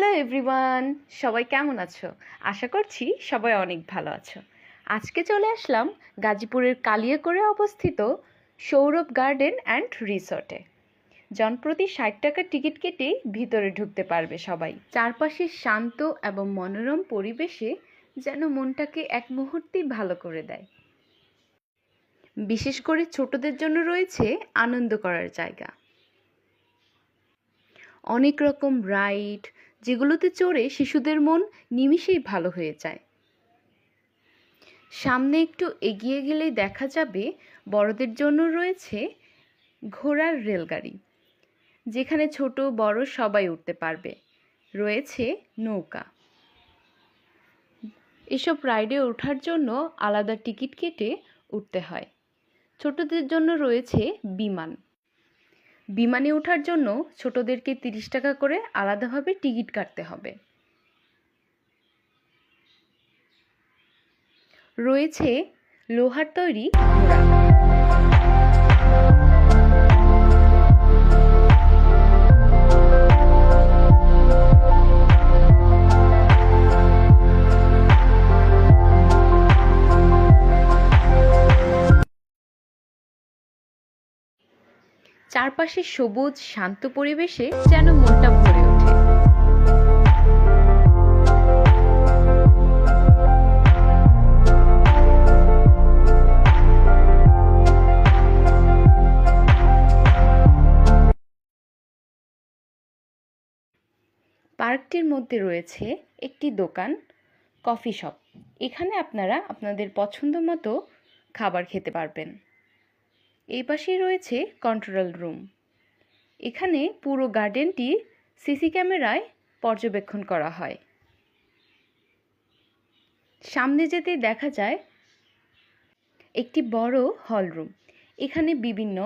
Hello everyone, সবাই কেমন আছো? আশা করছি সবাই অনেক ভালো আছো। আজকে চলে আসলাম গাজীপুরের কালিয়াকোরে অবস্থিত সৌরভ গার্ডেন অ্যান্ড রিসর্টে। জনপ্রতি ষাট টাকার টিকিট কেটে ভিতরে ঢুকতে পারবে সবাই। চারপাশে শান্ত এবং মনোরম পরিবেশে যেন মনটাকে এক মুহূর্তেই ভালো করে দেয়। বিশেষ করে ছোটদের জন্য রয়েছে আনন্দ করার জায়গা। অনেক রকম রাইড যেগুলোতে চড়ে শিশুদের মন নিমিষেই ভালো হয়ে যায়। সামনে একটু এগিয়ে গেলেই দেখা যাবে বড়দের জন্য রয়েছে ঘোড়ার রেলগাড়ি, যেখানে ছোট, বড় সবাই উঠতে পারবে। রয়েছে নৌকা। এসব রাইডে ওঠার জন্য আলাদা টিকিট কেটে উঠতে হয়। ছোটদের জন্য রয়েছে বিমান। বিমানে ওঠার জন্য ছোটদেরকে তিরিশ টাকা করে আলাদাভাবে টিকিট কাটতে হবে। রয়েছে লোহার তৈরি ঘোড়া চারপাশে সবুজ, শান্ত পরিবেশে যেন মনটা ভরে ওঠে। পার্কটির মধ্যে রয়েছে একটি দোকান, কফি শপ। এখানে আপনারা আপনাদের পছন্দ মতো খাবার খেতে পারবেন। এই পাশেই রয়েছে কন্ট্রোল রুম এখানে পুরো গার্ডেনটি সিসি ক্যামেরায় পর্যবেক্ষণ করা হয়। সামনে যেতে দেখা যায় একটি বড় হল রুম এখানে বিভিন্ন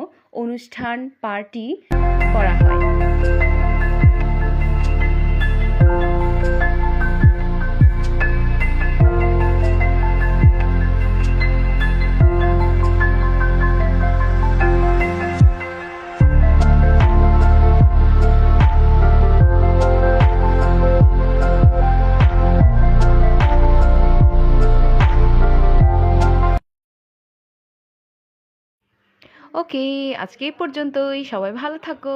অনুষ্ঠান পার্টি করা হয়। ওকে আজকে এই পর্যন্তই সবাই ভালো থাকো।